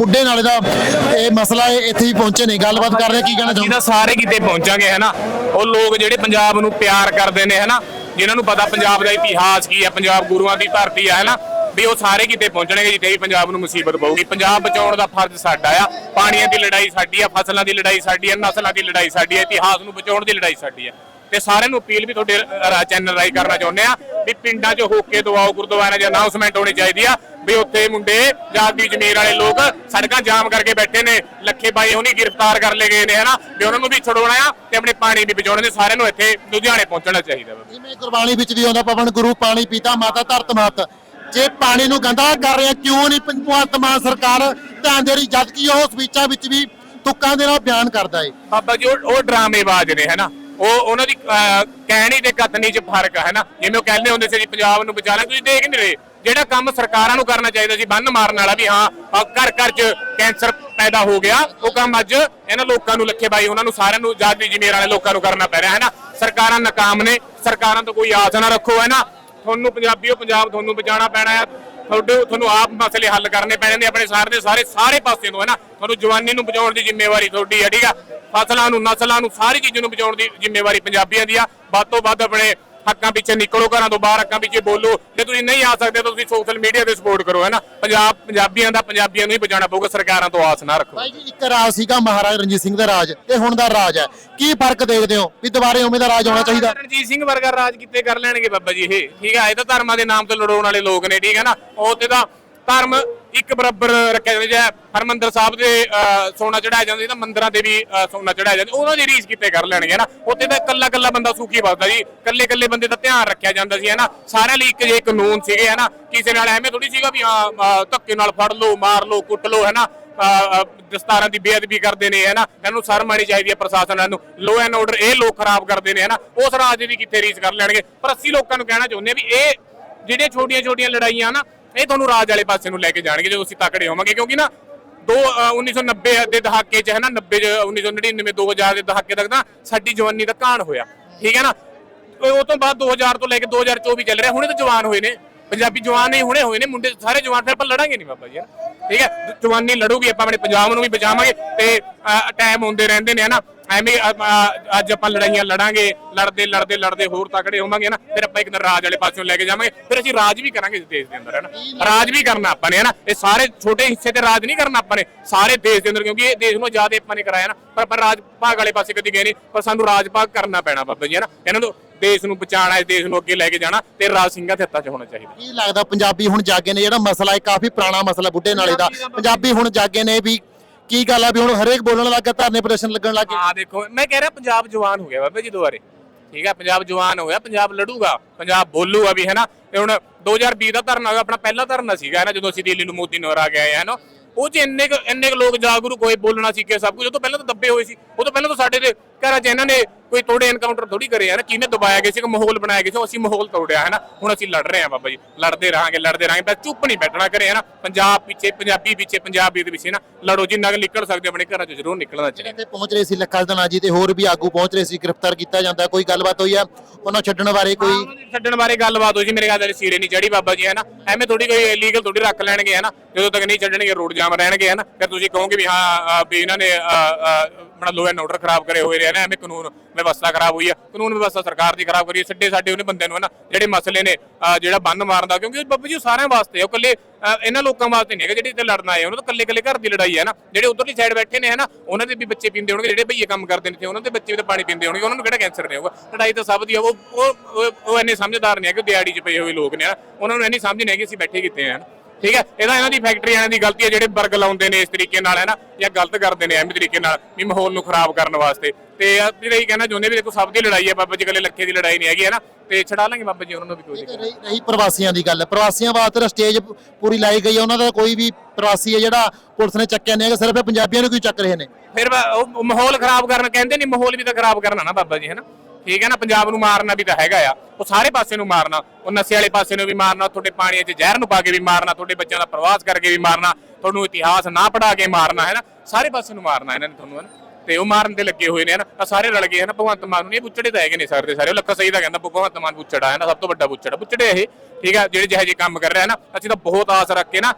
ਪੁੱਡੇ ਨਾਲੇ ਦਾ ਇਹ ਮਸਲਾ ਇਹ ਇੱਥੇ ਹੀ ਪਹੁੰਚੇ ਨੇ, ਗੱਲਬਾਤ ਕਰ ਰਹੇ ਕੀ ਕਹਿਣਾ ਚਾਹੁੰਦੇ ਤਾਂ ਸਾਰੇ ਕਿਤੇ ਪਹੁੰਚਾਂਗੇ ਹੈਨਾ ਉਹ ਲੋਕ ਜਿਹੜੇ ਪੰਜਾਬ ਨੂੰ ਪਿਆਰ ਕਰਦੇ ਨੇ ਹੈਨਾ ਜਿਨ੍ਹਾਂ ਨੂੰ ਪਤਾ ਪੰਜਾਬ ਦਾ ਇਤਿਹਾਸ ਕੀ ਹੈ, ਪੰਜਾਬ ਗੁਰੂਆਂ ਦੀ ਧਰਤੀ ਹੈ ਹੈਨਾ ਵੀ ਉਹ ਸਾਰੇ ਕਿਤੇ ਪਹੁੰਚਣਗੇ, ਜਿੱਥੇ ਵੀ ਪੰਜਾਬ ਨੂੰ ਮੁਸੀਬਤ ਪਊਗੀ। ਪੰਜਾਬ ਬਚਾਉਣ ਦਾ ਫਰਜ਼ ਸਾਡਾ ਆ। ਪਾਣੀਆਂ ਦੀ ਲੜਾਈ ਸਾਡੀ ਆ, ਫਸਲਾਂ ਦੀ ਲੜਾਈ ਸਾਡੀ ਆ, ਨਸਲਾਂ ਦੀ ਲੜਾਈ ਸਾਡੀ ਆ, ਇਤਿਹਾਸ ਨੂੰ ਬਚਾਉਣ ਦੀ ਲੜਾਈ ਸਾਡੀ ਆ। ਤੇ ਸਾਰਿਆਂ ਨੂੰ ਅਪੀਲ ਵੀ ਤੁਹਾਡੇ ਚੈਨਲ ਰਾਹੀਂ ਕਰਨਾ ਚਾਹੁੰਦੇ ਆ ਵੀ ਪਿੰਡਾਂ 'ਚ ਹੋਕੇ ਦਵਾਓ ਗੁਰਦੁਆਰਿਆਂ 'ਚ ਅਨਾਉਂਸਮੈਂਟ ਹੋਣੀ ਚਾਹੀਦੀ ਆ ਵੀ ਉੱਥੇ ਮੁੰਡੇ ਜਾਤੀ ਜ਼ਮੀਰ ਵਾਲੇ ਲੋਕ ਸੜਕਾਂ ਜਾਮ ਕਰਕੇ ਬੈਠੇ ਨੇ ਲੱਖੇ ਬਾਈ ਹੁਣੀ ਗ੍ਰਿਫਤਾਰ ਕਰ ਲਏ ਗਏ ਨੇ ਹਨਾ? ਵੀ ਉਹਨਾਂ ਨੂੰ ਵੀ ਛਡਾਉਣਾ ਆ ਤੇ ਆਪਣੇ ਪਾਣੀ ਵੀ ਬਚਾਉਣੇ ਨੇ ਸਾਰਿਆਂ ਨੂੰ ਇੱਥੇ ਲੁਧਿਆਣੇ ਪਹੁੰਚਣਾ ਚਾਹੀਦਾ ਵਾ। ਜਿਵੇਂ ਗੁਰਬਾਣੀ ਵਿੱਚ ਵੀ ਆਉਂਦਾ ਪਵਨ ਗੁਰੂ ਪਾਣੀ ਪੀਤਾ ਮਾਤਾ ਧਰਤ ਮਾਤ। ਜੇ ਪਾਣੀ ਨੂੰ ਗੰਦਾ ਕਰ ਰਹੇ ਕਿਉਂ ਨਹੀਂ ਭਗਵੰਤ ਮਾਨ ਸਰਕਾਰ ਧਿਆਨ ਦੇ ਰਹੀ ਜਦ ਕਿ ਉਹ ਸਪੀਚਾਂ ਵਿੱਚ ਵੀ ਤੁੱਕਾਂ ਦੇ ਨਾਲ ਬਿਆਨ ਕਰਦਾ ਏ। ਬਾਬਾ ਜੀ ਉਹ ਡਰਾਮੇਬਾਜ਼ ਨੇ ਹੈਨਾ? ਉਹ ਉਹਨਾਂ ਦੀ ਅਹ, ਕਹਿਣੀ ਤੇ ਕਤਨੀ 'ਚ ਫ਼ਰਕ ਹੈ ਨਾ। ਜਿਵੇਂ ਉਹ ਕਹਿੰਦੇ ਹੁੰਦੇ ਸੀ ਜੀ ਪੰਜਾਬ ਨੂੰ ਬਚਾਣਾ ਤੁਸੀਂ ਦੇਖ ਨਹੀਂ ਰਹੇ। ਜਿਹੜਾ ਕੰਮ ਸਰਕਾਰਾਂ ਨੂੰ ਕਰਨਾ ਚਾਹੀਦਾ ਸੀ ਬੰਨ ਮਾਰਨ ਵਾਲਾ ਵੀ ਹਾਂ ਘਰ ਘਰ 'ਚ ਕੈਂਸਰ ਪੈਦਾ ਹੋ ਗਿਆ। ਉਹ ਕੰਮ ਅੱਜ ਇਹਨਾਂ ਲੋਕਾਂ ਨੂੰ ਲੱਖੇ ਬਾਈ ਉਹਨਾਂ ਨੂੰ ਸਾਰਿਆਂ ਨੂੰ ਜਾਤੀ ਜ਼ਮੀਰ ਵਾਲੇ ਲੋਕਾਂ ਨੂੰ ਕਰਨਾ ਪੈ ਰਿਹਾ ਹੈ ਨਾ। ਸਰਕਾਰਾਂ ਨਾਕਾਮ ਨੇ ਸਰਕਾਰਾਂ ਤੋਂ ਕੋਈ ਆਸ ਨਾ ਰੱਖੋ ਹੈ ਨਾ। ਤੁਹਾਨੂੰ ਪੰਜਾਬੀਓ ਪੰਜਾਬ ਤੁਹਾਨੂੰ ਬਚਾਉਣਾ ਪੈਣਾ ਹੈ ਤੁਹਾਡੇ ਤੁਹਾਨੂੰ ਆਪ ਮਸਲੇ ਹੱਲ ਕਰਨੇ ਪੈਣੇ ਨੇ ਆਪਣੇ ਸਾਰੇ ਦੇ ਸਾਰੇ ਸਾਰੇ ਪਾਸੇ ਤੋਂ, ਹੈ ਨਾ? ਤੁਹਾਨੂੰ ਜਵਾਨੀ ਨੂੰ ਬਚਾਉਣ ਦੀ ਜ਼ਿੰਮੇਵਾਰੀ ਤੁਹਾਡੀ ਹੈ, ਠੀਕ ਆ? ਫਸਲਾਂ ਨੂੰ, ਨਸਲਾਂ ਨੂੰ, ਸਾਰੀ ਚੀਜ਼ ਨੂੰ ਬਚਾਉਣ ਦੀ ਜ਼ਿੰਮੇਵਾਰੀ ਪੰਜਾਬੀਆਂ ਦੀ ਆ। ਵੱਧ ਤੋਂ ਵੱਧ ਆਪਣੇ ਹੱਕਾਂ ਪਿੱਛੇ ਨਿਕਲੋ ਘਰਾਂ ਤੋਂ ਬਾਹਰ ਹੱਕਾਂ ਪਿੱਛੇ ਬੋਲੋ। ਜੇ ਤੁਸੀਂ ਨਹੀਂ ਆ ਸਕਦੇ ਤਾਂ ਤੁਸੀਂ ਸੋਸ਼ਲ ਮੀਡੀਆ ਤੇ ਸਪੋਰਟ ਕਰੋ ਹੈ ਨਾ? ਪੰਜਾਬ ਪੰਜਾਬੀਆਂ ਦਾ ਪੰਜਾਬੀਆਂ ਨੂੰ ਹੀ ਬਚਾਉਣਾ ਪਊਗਾ ਸਰਕਾਰਾਂ ਤੋਂ ਆਸ ਨਾ ਰੱਖੋ। ਭਾਈ ਜੀ ਇੱਕ ਰਾਜ ਸੀਗਾ ਮਹਾਰਾਜਾ ਰਣਜੀਤ ਸਿੰਘ ਦਾ ਰਾਜ। ਤੇ ਹੁਣ ਦਾ ਰਾਜ ਹੈ। ਕੀ ਫ਼ਰਕ ਦੇਖਦੇ ਹੋ ਵੀ ਦੁਬਾਰੇ ਉਵੇਂ ਦਾ ਰਾਜ ਹੋਣਾ ਚਾਹੀਦਾ? ਰਣਜੀਤ ਸਿੰਘ ਵਰਗਾ ਰਾਜ ਕਿੱਥੇ ਕਰ ਲੈਣਗੇ ਬਾਬਾ ਜੀ ਇਹ? ਠੀਕ ਆ ਇਹ ਤਾਂ ਧਰਮਾਂ ਦੇ ਨਾਮ ਤੇ ਲੜਾਉਣ ਵਾਲੇ ਲੋਕ ਨੇ ਠੀਕ ਹੈ ਨਾ? ਉਹ ਤੇ ਤਾਂ ਧਰਮ ਇੱਕ ਬਰਾਬਰ ਰੱਖਿਆ ਜਾਂਦਾ ਜਿਹੜਾ ਹਰਮੰਦਰ ਸਾਹਿਬ ਦੇ ਸੋਨਾ ਚੜਾਇਆ ਜਾਂਦਾ ਸੀ ਮੰਦਰਾਂ ਤੇ ਵੀ ਸੋਨਾ ਚੜਾਇਆ ਜਾਂਦਾ। ਉਹਨਾਂ ਦੀ ਰੀਸ ਕਿੱਥੇ ਕਰ ਲੈਣਗੇ ਨਾ ਉੱਥੇ ਤਾਂ ਇਕੱਲਾ ਇਕੱਲਾ ਬੰਦਾ ਸੁਖੀ ਵੱਸਦਾ ਜੀ। ਇਕੱਲੇ ਇਕੱਲੇ ਬੰਦੇ ਦਾ ਧਿਆਨ ਰੱਖਿਆ ਜਾਂਦਾ ਸੀ ਹਨਾ? ਸਾਰਿਆਂ ਲਈ ਇੱਕ ਜੇ ਕਾਨੂੰਨ ਸੀਗੇ ਹਨਾ? ਕਿਸੇ ਨਾਲ ਐਵੇਂ ਥੋੜੀ ਸੀਗਾ ਵੀ ਹਾਂ ਧੱਕੇ ਨਾਲ ਫੜ ਲਓ ਮਾਰ ਲਓ ਕੁੱਟ ਲਓ ਹਨਾ? ਅਹ, ਦਸਤਾਰਾਂ ਦੀ ਬੇਅਦਬੀ ਕਰਦੇ ਨੇ ਹਨਾ? ਇਹਨੂੰ ਸ਼ਰਮ ਆਣੀ ਚਾਹੀਦੀ ਹੈ ਪ੍ਰਸ਼ਾਸਨ ਨੂੰ। ਲੋ ਐਂਡ ਆਰਡਰ ਇਹ ਲੋਕ ਖਰਾਬ ਕਰਦੇ ਨੇ ਹਨਾ? ਉਸ ਰਾਜ ਦੀ ਕਿੱਥੇ ਰੀਸ ਕਰ ਲੈਣਗੇ? ਪਰ ਅਸੀਂ ਲੋਕਾਂ ਨੂੰ ਕਹਿਣਾ ਚਾਹੁੰਦੇ ਆ ਵੀ ਇਹ ਜਿਹੜੀਆਂ ਛੋਟੀਆਂ ਛੋਟੀਆਂ ਲੜਾਈਆਂ ਨਾ, ਇਹ ਤੁਹਾਨੂੰ ਰਾਜ ਵਾਲੇ ਪਾਸੇ ਨੂੰ ਲੈ ਕੇ ਜਾਣਗੇ, ਜਦੋਂ ਅਸੀਂ ਤਕੜੇ ਹੋਵਾਂਗੇ, ਕਿਉਂਕਿ ਨਾ ਦੋ, ਅਹ 1990 ਦੇ ਦਹਾਕੇ ਚ ਹੈ ਨਾ 90 ਚ 1999 2000 ਦੇ ਦਹਾਕੇ ਤੱਕ ਨਾ ਸਾਡੀ ਜਵਾਨੀ ਦਾ ਕਾਣ ਹੋਇਆ, ਠੀਕ ਹੈ ਨਾ ਉਹ ਤੋਂ ਬਾਅਦ 2000 ਤੋਂ ਲੈ ਕੇ 2024 ਚੱਲ ਰਿਹਾ, ਹੁਣੇ ਤਾਂ ਜਵਾਨ ਹੋਏ ਨੇ, ਪੰਜਾਬੀ ਜਵਾਨ ਨਹੀਂ ਹੁਣੇ ਹੋਏ ਨੇ, ਮੁੰਡੇ ਸਾਰੇ ਜਵਾਨ, ਫਿਰ ਆਪਾਂ ਲੜਾਂਗੇ ਨਹੀਂ ਬਾਬਾ ਜੀ ਹਨਾ। ਠੀਕ ਹੈ? ਜਵਾਨੀ ਲੜੂਗੀ, ਆਪਾਂ ਆਪਣੇ ਪੰਜਾਬ ਨੂੰ ਵੀ ਬਚਾਵਾਂਗੇ ਤੇ ਟਾਈਮ ਹੁੰਦੇ ਰਹਿੰਦੇ ਨੇ, ਹਨਾ? ਐਵੇਂ ਅੱਜ ਆਪਾਂ ਲੜਾਈਆਂ ਲੜਾਂਗੇ, ਲੜਦੇ ਲੜਦੇ ਲੜਦੇ ਹੋਰ ਤਕੜੇ ਹੋਵਾਂਗੇ ਨਾ ਫਿਰ ਆਪਾਂ ਇੱਕ ਦਿਨ ਰਾਜ ਵਾਲੇ ਪਾਸਿਓਂ ਲੈ ਕੇ ਜਾਵਾਂਗੇ, ਫਿਰ ਅਸੀਂ ਰਾਜ ਵੀ ਕਰਾਂਗੇ ਇਸ ਦੇਸ਼ ਦੇ ਅੰਦਰ, ਹਨਾ? ਰਾਜ ਵੀ ਕਰਨਾ ਆਪਾਂ ਨੇ, ਹਨਾ? ਇਹ ਸਾਰੇ ਛੋਟੇ ਹਿੱਸੇ ਤੇ ਰਾਜ ਨਹੀਂ ਕਰਨਾ ਆਪਾਂ ਨੇ, ਸਾਰੇ ਦੇਸ਼ ਦੇ ਅੰਦਰ, ਕਿਉਂਕਿ ਇਹ ਦੇਸ਼ ਨੂੰ ਜ਼ਿਆਦਾ ਆਪਾਂ ਨੇ ਕਰਾਇਆ ਨਾ, ਪਰ ਆਪਾਂ ਰਾਜ ਭਾਗ ਵਾਲੇ ਪਾਸੇ ਕਦੀ ਗਏ ਨਹੀਂ, ਪਰ ਸਾਨੂੰ ਰਾਜ ਭਾਗ ਕਰਨਾ ਪੈਣਾ ਬਾਬਾ ਜੀ, ਹਨਾ? ਇਹਨਾਂ ਨੂੰ ਦੇਸ਼ ਨੂੰ ਬਚਾਉਣਾ ਇਸ ਦੇਸ਼ ਨੂੰ ਅੱਗੇ ਲੈ ਕੇ ਜਾਣਾ ਤੇ ਰਾਜ ਸਿੰਘਾਂ ਦੇ ਹੱਥਾਂ 'ਚ ਹੋਣਾ ਚਾਹੀਦਾ। ਕੀ ਲੱਗਦਾ ਪੰਜਾਬੀ ਹੁਣ ਜਾਗੇ ਨੇ? ਜਿਹੜਾ ਮਸਲਾ ਹੈ ਕਾਫੀ ਪੁਰਾਣਾ ਮਸਲਾ ਬੁੱਢੇ ਨਾਲੇ ਦਾ। ਪੰਜਾਬੀ ਹੁਣ ਜਾਗੇ ਨੇ ਵੀ ਕੀ ਗੱਲ ਆ ਵੀ ਹੁਣ ਹਰੇਕ ਬੋਲਣ ਲੱਗਾ ਧਰਨੇ ਪ੍ਰਦਰਸ਼ਨ ਲੱਗਣ ਲੱਗੇ। ਆ ਦੇਖੋ ਮੈਂ ਕਹਿ ਰਿਹਾ ਪੰਜਾਬ ਜਵਾਨ ਹੋ ਗਿਆ ਬਾਬੇ ਜੀ ਦੁਆਰੇ ਠੀਕ ਹੈ ਪੰਜਾਬ ਜਵਾਨ ਹੋਇਆ ਪੰਜਾਬ ਲੜੂਗਾ ਪੰਜਾਬ ਬੋਲੂਗਾ ਵੀ ਹੈ ਨਾ ਤੇ ਹੁਣ 2020 ਦਾ ਧਰਨਾ ਆਪਣਾ ਪਹਿਲਾ ਧਰਨਾ ਸੀਗਾ ਨਾ ਜਦੋਂ ਅਸੀਂ ਦਿੱਲੀ ਨੂੰ ਮੋਦੀ ਨੂੰ ਹਰਾ ਕੇ ਆਏ ਹੈ ਨਾ ਉਹ ਚ ਇੰਨੇ ਕੁ ਇੰਨੇ ਕੁ ਲੋਕ ਜਾਗਰੂਕ ਹੋਏ ਬੋਲਣਾ ਸਿੱਖੇ ਸਭ ਕੁਝ ਉਹ ਤੋਂ ਪਹਿਲਾਂ ਤਾਂ ਦੱਬੇ ਹੋਏ ਸੀ। ਉਹ ਤੋਂ ਪਹਿਲਾਂ ਤਾਂ ਸਾਡੇ ਦੇ ਘਰਾਂ 'ਚ ਇਹਨਾਂ ਨੇ ਕੋਈ ਤੋੜੇ ਐਨਕਾਊਂਟਰ ਥੋੜੀ ਕਰੇ ਆ ਨਾ ਕਿਹਨੇ ਦਬਾਇਆ ਗਿਆ ਸੀ ਕਿ ਮਾਹੌਲ ਬਣਾਇਆ ਗਿਆ ਸੀ ਅਸੀਂ ਮਾਹੌਲ ਤੋੜਿਆ ਹੈ ਨਾ ਹੁਣ ਅਸੀਂ ਲੜ ਰਹੇ ਹਾਂ ਬਾਬਾ ਜੀ ਲੜਦੇ ਰਹਾਂਗੇ ਲੜਦੇ ਰਹਾਂਗੇ ਬਸ ਚੁੱਪ ਨਹੀਂ ਬੈਠਣਾ ਕਰੇ ਹੈ ਨਾ ਪੰਜਾਬ ਪਿੱਛੇ ਪੰਜਾਬੀ ਪਿੱਛੇ ਪੰਜਾਬੀ ਦੇ ਪਿੱਛੇ ਨਾ ਲੜੋ ਜਿੰਨਾ ਕੁ ਨਿਕਲ ਸਕਦੇ ਆਪਣੇ ਘਰਾਂ 'ਚ ਜ਼ਰੂਰ ਨਿਕਲਣਾ ਚਾਹੀਦਾ। ਤੇ ਪਹੁੰਚ ਰਹੇ ਸੀ ਲੱਖਾ ਦਨਾ ਜੀ ਤੇ ਹੋਰ ਵੀ ਆਗੂ ਪਹੁੰਚ ਰਹੇ ਸੀ ਗ੍ਰਿਫਤਾਰ ਕੀਤਾ ਜਾਂਦਾ ਕੋਈ ਗੱਲਬਾਤ ਹੋਈ ਆ? ਉਹਨਾਂ ਛੱਡਣ ਬਾਰੇ ਕੋਈ ਦੀ ਛੱਡਣ ਬਾਰੇ ਗੱਲਬਾਤ ਹੋਈ ਸੀ ਮੇਰੇ ਖਿਆਲ ਨਾਲ ਸੀਰੇ ਨਹੀਂ ਚੜੀ ਬਾਬਾ ਜੀ ਹੈ ਨਾ ਐਵੇਂ ਥੋੜੀ ਕੋਈ ਇਲੀਗਲ ਥੋੜੀ ਰੱਖ ਲੈਣਗੇ ਹੈ ਨਾ ਜਦੋਂ ਤੱਕ ਨਹੀਂ ਛੱਡਣਗੇ ਰੋਡ ਜਾਮ ਰਹਿਣਗੇ ਹੈ ਨਾ ਫਿਰ ਤੁਸੀਂ ਕਹੋਗੇ ਵੀ ਹਾਂ ਵੀ ਇਹਨਾਂ ਨੇ ਆਪਣਾ ਲੋ ਐਂਡ ਆਰਡਰ ਖਰਾਬ ਕਰੇ ਹੋਏ ਰਹੇ ਨੇ, ਐਵੇਂ ਕਾਨੂੰਨ ਵਿਵਸਥਾ ਖਰਾਬ ਹੋਈ ਆ ਕਾਨੂੰਨ ਵਿਵਸਥਾ ਸਰਕਾਰ ਦੀ ਖਰਾਬ ਕਰੀ ਹੈ। ਸਿੱਧੇ ਸਾਡੇ ਉਹਨੇ ਬੰਦੇ ਨੂੰ ਹੈ ਨਾ ਜਿਹੜੇ ਮਸਲੇ ਨੇ ਜਿਹੜਾ ਬੰਨ ਮਾਰਨ ਦਾ, ਕਿਉਂਕਿ ਬਾਬੂ ਜੀ ਸਾਰਿਆਂ ਵਾਸਤੇ ਉਹ ਇਕੱਲੇ ਇਹਨਾਂ ਲੋਕਾਂ ਵਾਸਤੇ ਨਹੀਂ ਹੈਗਾ ਜਿਹੜੇ ਇੱਥੇ ਲੜਨ ਆਏ ਉਹਨਾਂ ਤੋਂ ਇਕੱਲੇ ਇਕੱਲੇ ਘਰ ਦੀ ਲੜਾਈ ਹੈ ਨਾ, ਜਿਹੜੇ ਉਧਰਲੀ ਸਾਈਡ ਬੈਠੇ ਨੇ ਹੈ ਨਾ ਉਹਨਾਂ ਦੇ ਵੀ ਬੱਚੇ ਪੀਂਦੇ ਹੋਣਗੇ, ਜਿਹੜੇ ਭਈਏ ਕੰਮ ਕਰਦੇ ਨੇ ਤੇ ਉਹਨਾਂ ਦੇ ਬੱਚੇ ਵੀ ਤਾਂ ਪਾਣੀ ਪੀਂਦੇ ਹੋਣਗੇ, ਉਹਨਾਂ ਨੂੰ ਕਿਹੜਾ ਕੈਂਸਰ ਨਹੀਂ ਹੋਊਗਾ ਲੜਾਈ ਤਾਂ ਸਭ ਦੀ ਆ, ਉਹ ਉਹ, ਉਹ- ਇੰਨੇ ਸਮਝਦਾਰ ਨਹੀਂ ਹੈ ਦਿਹਾੜੀ 'ਚ ਪਏ ਹੋਏ ਲੋਕ ਨੇ ਉਹਨਾਂ ਨੂੰ ਇੰਨੀ ਸਮਝ ਨਹੀਂ ਹੈਗੀ, ਅਸੀਂ ਬੈਠੇ ਕਿੱਥੇ ਆ ਠੀਕ ਹੈ? ਇਹਦਾ ਇਹਨਾਂ ਦੀ ਫੈਕਟਰੀ ਵਾਲਿਆਂ ਦੀ ਗਲਤੀ ਹੈ ਜਿਹੜੇ ਵਰਗ ਲਾਉਂਦੇ ਨੇ ਇਸ ਤਰੀਕੇ ਨਾਲ ਹੈ ਨਾ? ਜਾਂ ਗਲਤ ਕਰਦੇ ਨੇ ਐਵੇਂ ਤਰੀਕੇ ਨਾਲ ਵੀ ਮਾਹੌਲ ਨੂੰ ਖਰਾਬ ਕਰਨ ਵਾਸਤੇ। ਤੇ ਅਸੀਂ ਇਹੀ ਕਹਿਣਾ ਚਾਹੁੰਦੇ ਵੀ ਦੇਖੋ ਸਭ ਦੀ ਲੜਾਈ ਹੈ ਬਾਬਾ ਜੀ ਇਕੱਲੇ ਲੱਖੇ ਦੀ ਲੜਾਈ ਨਹੀਂ ਹੈਗੀ ਹੈ ਨਾ? ਤੇ ਛਡਾ ਲਾਂਗੇ ਬਾਬਾ ਜੀ ਉਹਨਾਂ ਨੂੰ ਵੀ ਕੋਈ ਦਿੱਕਤ ਰਹੀ ਰਹੀ ਪ੍ਰਵਾਸੀਆਂ ਦੀ ਗੱਲ ਪ੍ਰਵਾਸੀਆਂ ਵਾਸਤੇ ਸਟੇਜ ਪੂਰੀ ਲਾਈ ਗਈ ਹੈ ਉਹਨਾਂ ਦਾ ਕੋਈ ਵੀ ਪ੍ਰਵਾਸੀ ਹੈ ਜਿਹੜਾ ਪੁਲਿਸ ਨੇ ਚੱਕਿਆ ਨਹੀਂ ਹੈਗਾ ਸਿਰਫ ਇਹ ਪੰਜਾਬੀਆਂ ਨੂੰ ਕਿਉਂ ਚੱਕ ਰਹੇ ਨੇ। ਫਿਰ ਉਹ ਮਾਹੌਲ ਖਰਾਬ ਕਰਨ ਕਹਿੰਦੇ ਨਹੀਂ ਮਾਹੌਲ ਵੀ ਤਾਂ ਖਰਾਬ ਕਰਨਾ ਨਾ ਬਾਬਾ ਜੀ ਹੈ ਨਾ? ਠੀਕ ਹੈ ਨਾ ਪੰਜਾਬ ਨੂੰ ਮਾਰਨਾ ਵੀ ਤਾਂ ਹੈਗਾ ਆ। ਉਹ ਸਾਰੇ ਪਾਸੇ ਨੂੰ ਮਾਰਨਾ। ਉਹ ਨਸ਼ੇ ਵਾਲੇ ਪਾਸੇ ਨੂੰ ਵੀ ਮਾਰਨਾ, ਤੁਹਾਡੇ ਪਾਣੀ 'ਚ ਜ਼ਹਿਰ ਨੂੰ ਪਾ ਕੇ ਵੀ ਮਾਰਨਾ, ਤੁਹਾਡੇ ਬੱਚਿਆਂ ਦਾ ਪ੍ਰਵਾਸ ਕਰਕੇ ਵੀ ਮਾਰਨਾ, ਤੁਹਾਨੂੰ ਇਤਿਹਾਸ ਨਾ ਪੜਾ ਕੇ ਮਾਰਨਾ, ਹੈ ਨਾ? ਸਾਰੇ ਪਾਸੇ ਨੂੰ ਮਾਰਨਾ ਇਹਨਾਂ ਨੇ ਤੁਹਾਨੂੰ, ਹੈ ਨਾ? ਤੇ ਉਹ ਮਾਰਨ ਤੇ ਲੱਗੇ ਹੋਏ ਨੇ ਨਾ? ਆਹ ਸਾਰੇ ਰਲ ਗਏ ਹਨ ਭਗਵੰਤ ਮਾਨ ਨੂੰ ਇਹ ਬੁੱਚੜੇ ਤਾਂ ਹੈਗੇ ਨੇ ਸਾਰੇ ਦੇ ਸਾਰੇ। ਉਹ ਲੱਖਾ ਸਹੀ ਦਾ ਕਹਿੰਦਾ, ਭਗਵੰਤ ਮਾਨ ਬੁੱਚੜਾ, ਹੈ ਨਾ? ਸਭ ਤੋਂ ਵੱਡਾ ਬੁੱਚੜਾ। ਬੁੱਚੜੇ ਇਹ, ਠੀਕ ਆ? ਜਿਹੜੇ ਜਿਹੇ ਜਿਹੇ ਕੰਮ ਕਰ ਰਿਹਾ, ਹੈ ਨਾ? ਅਸੀਂ ਤਾਂ ਬਹੁਤ ਆਸ ਰੱਖ ਕੇ ਨਾ,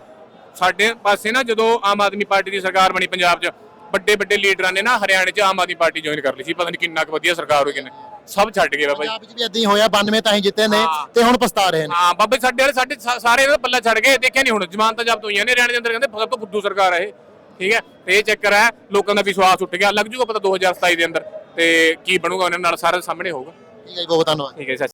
ਸਾਡੇ ਪਾਸੇ ਨਾ ਜਦੋਂ ਆਮ ਆਦਮੀ ਪਾਰਟੀ ਦੀ ਸਰਕਾਰ ਬਣੀ ਪੰਜਾਬ 'ਚ ਵੱਡੇ ਵੱਡੇ ਲੀਡਰਾਂ ਨੇ ਨਾ ਹਰਿਆਣੇ 'ਚ ਆਮ ਆਦਮੀ ਪਾਰਟੀ ਜੁਆਇਨ ਕਰ ਲਈ ਸੀ। ਪਤਾ ਨਹੀਂ ਕਿੰਨਾ ਕੁ ਵਧੀਆ ਸਰਕਾਰ ਹੋਈ ਕਿਨੇ। ਸਭ ਛੱਡ ਗਏ ਬਾਬਾ ਜੀ ਪੰਜਾਬ 'ਚ ਵੀ ਇਦਾਂ ਹੀ ਹੋਇਆ 92 ਤਾਂ ਹੀ ਜਿੱਤੇ ਨੇ ਹਾਂ। ਤੇ ਹੁਣ ਪਛਤਾ ਰਹੇ ਨੇ। ਹਾਂ ਬਾਬੇ ਸਾਡੇ ਵਾਲੇ ਸਾਡੇ ਸਾ- ਸਾਰੇ ਇਹਦਾ ਪੱਲਾ ਛੱਡ ਗਏ ਦੇਖਿਆ ਨਹੀਂ ਹੁਣ ਜ਼ਮਾਨਤਾਂ ਜ਼ਬਤ ਹੋਈਆਂ ਨੇ ਹਰਿਆਣੇ ਦੇ ਅੰਦਰ ਕਹਿੰਦੇ ਸਭ ਤੋਂ ਫੁੱਦੂ ਸਰਕਾਰ ਹੈ ਇਹ। ਠੀਕ ਹੈ ਤੇ ਇਹ ਚੱਕਰ ਹੈ ਲੋਕਾਂ ਦਾ ਵਿਸ਼ਵਾਸ ਉੱਠ ਗਿਆ ਲੱਗ ਜੂਗਾ ਪਤਾ 2027 ਦੇ ਅੰਦਰ ਤੇ ਕੀ ਬਣੂਗਾ ਉਹਨਾਂ ਨਾਲ ਸਾਰਾ ਸਾਹਮਣੇ ਹੋਊਗਾ। ਠੀਕ ਹੈ ਜੀ ਬਹੁਤ ਧੰਨਵਾਦ। ਠੀਕ ਹੈ ਸਤਿ